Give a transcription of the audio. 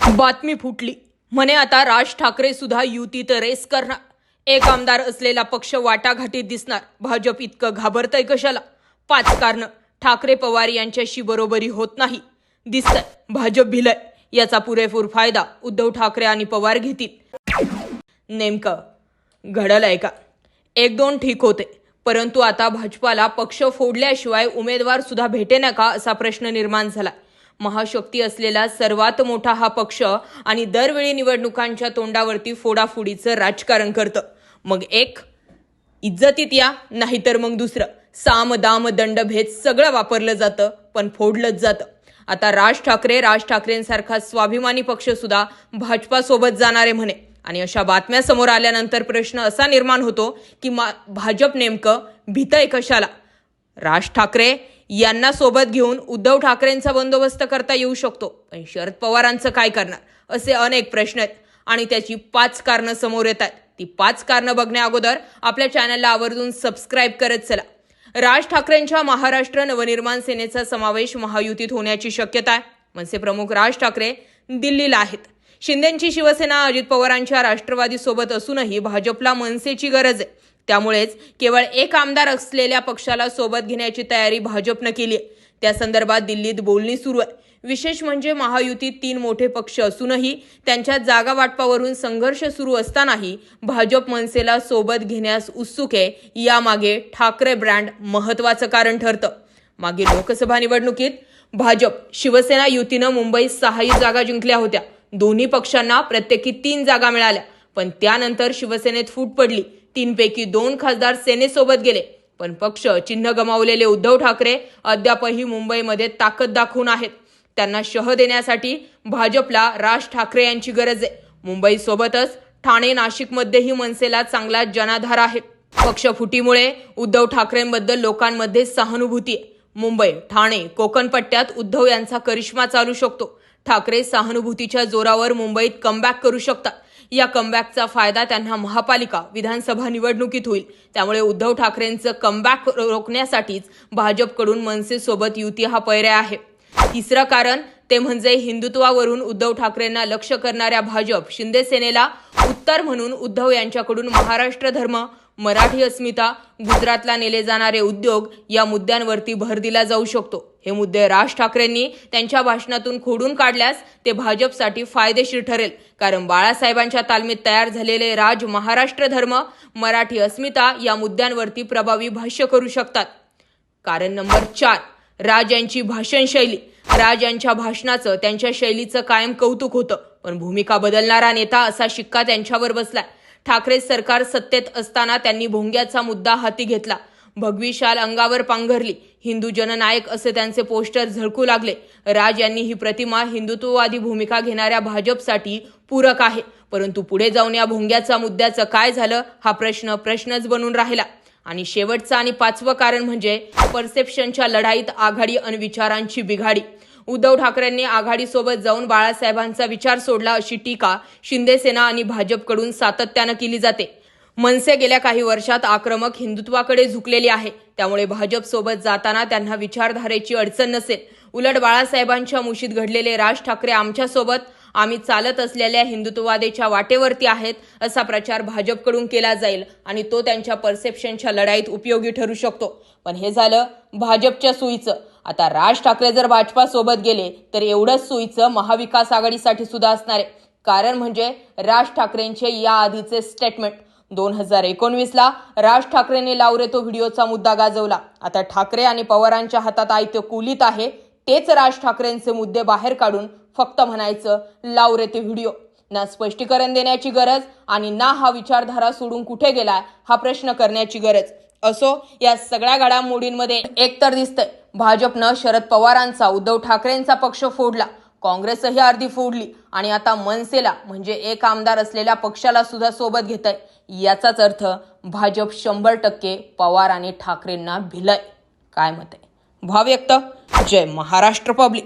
बातमी फुटली. म्हणे आता राज ठाकरे सुद्धा युतीत रेस करणार. एक आमदार असलेला पक्ष वाटाघाटीत दिसणार. भाजप इतकं घाबरतंय कशाला? पाच कारण. ठाकरे पवार यांच्याशी बरोबरी होत नाही. दिसतंय. भाजप भिलय. याचा पुरेपूर फायदा उद्धव ठाकरे आणि पवार घेतील. नेमकं घडलंय का? एक दोन ठीक होते. परंतु आता भाजपाला पक्ष फोडल्याशिवाय उमेदवार सुद्धा भेटेना का असा प्रश्न निर्माण झाला. महाशक्ती असलेला सर्वात मोठा हा पक्ष आणि दरवेळी निवडणुकांच्या तोंडावरती फोडाफोडीचं राजकारण करतं. मग एक इज्जतीत या नाहीतर मग दुसरं. साम दाम दंडभेद सगळं वापरलं जातं पण फोडलंच जातं. आता राज ठाकरे राज ठाकरेंसारखा स्वाभिमानी पक्ष सुद्धा भाजपासोबत जाणारे म्हणे. आणि अशा बातम्या समोर आल्यानंतर प्रश्न असा निर्माण होतो की मा भाजप नेमकं भीतय कशाला? राज ठाकरे यांना सोबत घेऊन उद्धव ठाकरेंचा बंदोबस्त करता येऊ शकतो. पण शरद पवारांचं काय करणार? असे अनेक प्रश्न आहेत. आणि त्याची पाच कारणं समोर येत आहेत. ती पाच कारणं बघण्या अगोदर आपल्या चॅनलला आवर्जून सबस्क्राईब करत चला. राज ठाकरेंच्या महाराष्ट्र नवनिर्माण सेनेचा समावेश महायुतीत होण्याची शक्यता आहे. मनसे प्रमुख राज ठाकरे दिल्लीला आहेत. शिंदेची शिवसेना अजित पवारांच्या राष्ट्रवादी सोबत असूनही भाजपला मनसेची गरज आहे. त्यामुळेच केवळ एक आमदार असलेल्या पक्षाला सोबत घेण्याची तयारी भाजपनं केली आहे. त्या संदर्भात दिल्लीत बोलणी सुरू आहे. विशेष म्हणजे महायुतीत तीन मोठे पक्ष असूनही त्यांच्या जागा वाटपावरून संघर्ष सुरू असतानाही भाजप मनसेला सोबत घेण्यास उत्सुक आहे. यामागे ठाकरे ब्रँड महत्वाचं कारण ठरतं. मागील लोकसभा निवडणुकीत भाजप शिवसेना युतीनं मुंबईत सहाही जागा जिंकल्या होत्या. दोन्ही पक्षांना प्रत्येकी तीन जागा मिळाल्या. पण त्यानंतर शिवसेनेत फूट पडली. तीनपैकी दोन खासदार सेनेसोबत गेले. पण पक्ष चिन्ह गमावलेले उद्धव ठाकरे अद्यापही मुंबईमध्ये ताकद दाखवून आहेत. त्यांना शह देण्यासाठी भाजपला राज ठाकरे यांची गरज आहे. मुंबईसोबतच ठाणे नाशिकमध्येही मनसेला चांगला जनाधार आहे. पक्षफुटीमुळे उद्धव ठाकरेंबद्दल लोकांमध्ये सहानुभूती आहे. मुंबई ठाणे कोकण पट्ट्यात उद्धव यांचा करिश्मा चालू शकतो. ठाकरे सहानुभूतीच्या जोरावर मुंबईत कमबॅक करू शकतात. या कमबॅकचा फायदा त्यांना महापालिका विधानसभा निवडणुकीत होईल. त्यामुळे उद्धव ठाकरेंचं कमबॅक रोखण्यासाठीच भाजपकडून मनसेसोबत युती हा पर्याय आहे. तिसरं कारण ते म्हणजे हिंदुत्वावरून उद्धव ठाकरेंना लक्ष करणाऱ्या भाजप शिंदे सेनेला उत्तर म्हणून उद्धव यांच्याकडून महाराष्ट्र धर्म मराठी अस्मिता गुजरातला नेले जाणारे उद्योग या मुद्द्यांवरती भर दिला जाऊ शकतो. हे मुद्दे राज ठाकरेंनी त्यांच्या भाषणातून खोडून काढल्यास ते भाजपसाठी फायदेशीर ठरेल. कारण बाळासाहेबांच्या तालमीत तयार झालेले राज महाराष्ट्र धर्म मराठी अस्मिता या मुद्द्यांवरती प्रभावी भाष्य करू शकतात. कारण नंबर चार राज यांची भाषण शैली राज यांच्या भाषणाचं त्यांच्या शैलीचं कायम कौतुक होतं. पण भूमिका बदलणारा नेता असा शिक्का त्यांच्यावर बसलाय. ठाकरे सरकार सत्तेत असताना त्यांनी भोंग्याचा मुद्दा हाती घेतला. भगवी शाल अंगावर पांघरली हिंदू जननायक असे त्यांचे पोस्टर झळकू लागले. राज यांनी ही प्रतिमा हिंदुत्ववादी भूमिका घेणाऱ्या भाजपसाठी पूरक आहे. परंतु पुढे जाऊन या भोंग्याचा मुद्द्याचं काय झालं हा प्रश्न प्रश्नच बनून राहिला. आणि शेवटचं आणि पाचवं कारण म्हणजे परसेप्शनच्या लढाईत आघाडी आणि विचारांची बिघाडी. उद्धव ठाकरेंनी आघाडीसोबत जाऊन बाळासाहेबांचा विचार सोडला अशी टीका शिंदे सेना आणि भाजपकडून सातत्यानं केली जाते. मनसे गेल्या काही वर्षात आक्रमक हिंदुत्वाकडे झुकलेली आहे. त्यामुळे भाजपसोबत जाताना त्यांना विचारधारेची अडचण नसेल. उलट बाळासाहेबांच्या मुशीत घडलेले राज ठाकरे आमच्यासोबत आम्ही चालत असलेल्या हिंदुत्ववादेच्या वाटेवरती आहेत असा प्रचार भाजपकडून केला जाईल आणि तो त्यांच्या परसेप्शनच्या लढाईत उपयोगी ठरू शकतो. पण हे झालं भाजपच्या सुईचं. आता राज ठाकरे जर भाजपा सोबत गेले तर एवढंच सोयीचं महाविकास आघाडीसाठी सुद्धा असणार आहे. कारण म्हणजे राज ठाकरेंचे या आधीचे स्टेटमेंट दोन हजार एकोणवीसला राज ठाकरेंनी लावरे तो व्हिडिओचा मुद्दा गाजवला. आता ठाकरे आणि पवारांच्या हातात आयत्य कुलीत आहे तेच राज ठाकरेंचे मुद्दे बाहेर काढून फक्त म्हणायचं लावरे ते व्हिडिओ. ना स्पष्टीकरण देण्याची गरज आणि ना हा विचारधारा सोडून कुठे गेलाय हा प्रश्न करण्याची गरज. असो या सगळ्या घडामोडींमध्ये एक तर दिसतंय भाजपनं शरद पवारांचा उद्धव ठाकरेंचा पक्ष फोडला काँग्रेसही अर्धी फोडली आणि आता मनसेला म्हणजे एक आमदार असलेल्या पक्षाला सुद्धा सोबत घेत आहे याचाच अर्थ भाजप शंभर टक्के पवार आणि ठाकरेंना भिलय. काय मत आहे? भाव व्यक्त. जय महाराष्ट्र पब्लिक.